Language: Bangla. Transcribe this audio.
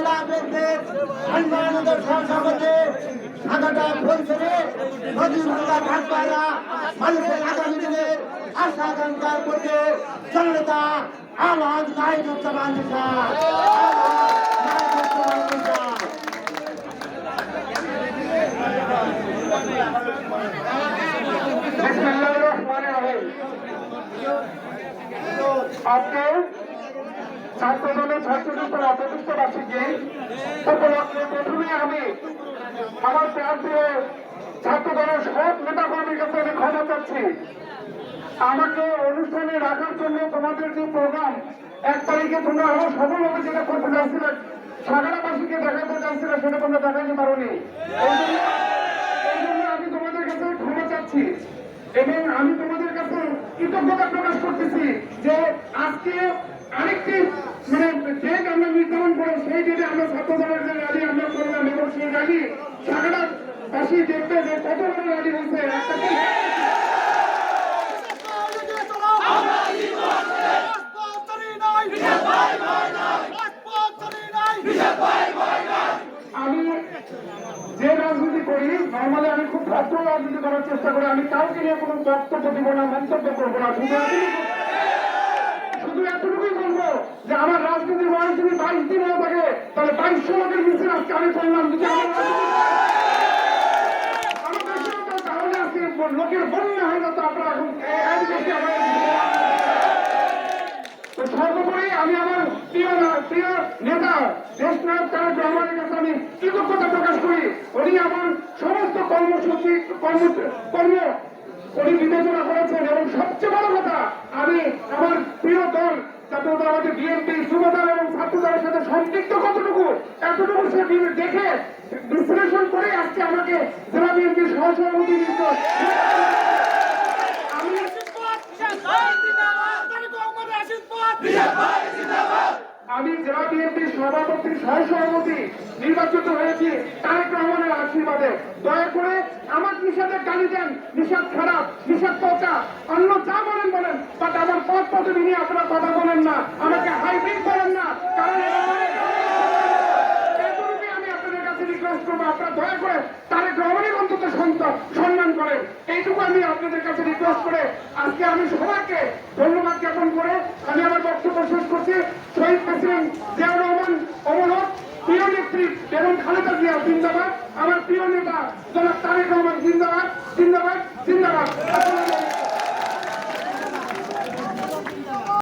জেলা বিএনপির সম্মানিত সহসভাপতি সাদাটা পরিসরে নদী ভাঙ্গা ভাটপাড়া মানুষের আগামী দিনের আশা আকাঙ্ক্ষার নাহিদুজ্জামান নিশা ছাত্রদের অপ্রতিষ্ঠ বার্ষিকী উপলক্ষে প্রথমে আমি আমার প্রান্তীয় ছাত্র সব নেতা কর্মীর কাছে আমি ক্ষমা চাচ্ছি। আমাকে অনুষ্ঠানে রাখার জন্য তোমাদের যে প্রোগ্রাম, এক তারিখে তোমরা আরও সফলভাবে যেটা করতে চাচ্ছিলে সাগরাবাসীকে দেখাতে চাচ্ছিলে সেটা তোমরা দেখাতে পারোনি। এই জন্য আমি তোমাদের কাছে ক্ষমা চাচ্ছি। এবং আমি তোমাদের কাছে কৃতজ্ঞতা প্রকাশ করতেছি যে আজকে আমরা ছাত্র দলের যে র্যালি আমরা করলাম এবং সেই র্যালি সাগরাবাসী দেখবে যে কত বড় র্যালি হয়েছে আমি যে রাজনীতি করি নর্মালি আমি খুব ভদ্র রাজনীতি করার চেষ্টা করি। আমি কাউকে নিয়ে কোনো বক্তব্য দিব না, মন্তব্য করব না। শুধু এতটুকুই বলব যে আমার রাজনীতির বয়স যদি বাইশ দিন হয়ে থাকে তাহলে বাইশশো লোকের মিছিল আজকে আমি করলাম লোকের বন্যা হয়ে যেত আপনারা এখন সর্বোপরি আমি আমার প্রিয় প্রিয় নেতা দেশ নায়ক তারেক রহমানের কাছে আমি কৃতজ্ঞতা প্রকাশ করি। উনি আমার সমস্ত কর্মসূচি, কর্ম কর্ম উনি বিবেচনা করেছেন এবং সবচেয়ে বড় কথা, আমি আমার প্রিয় দল জাতীয়তাবাদী বিএনপি যুবদল এবং ছাত্র দলের সাথে কতটুকু, এতটুকু সে দেখে বিশ্লেষণ করে আমাকে জেলা বিএনপির সহসভাপতি আমি জেলা বিএনপির সভাপতি নির্বাচিত হয়েছি। আশীর্বাদে দয়া করে আমার নিষেধের গালি দেন। নিষেধ খারাপ, নিষেধ পচা। অন্য যা বলেন বলেন। বাট আমার পথ পদবি নিয়ে আপনারা কথা বলেন না। আমাকে হাইব্রিড করেন না। কারণ রিকোয়েস্ট করব। আপনারা দয়া করে অন্তত সন্ত- সম্মান করেন আমি আপনাদের কাছে রিকোয়েস্ট করে আজকে আমি ধন্যবাদ জ্ঞাপন করে আমি আমার বক্তব্য শেষ করছি। শহীদ প্রেসিডেন্ট জিয়াউর রহমান অমর নেত্রী বেগম খালেদা জিয়া জিন্দাবাদ। আমার প্রিয় নেতা জনাব তারেক রহমান জিন্দাবাদ।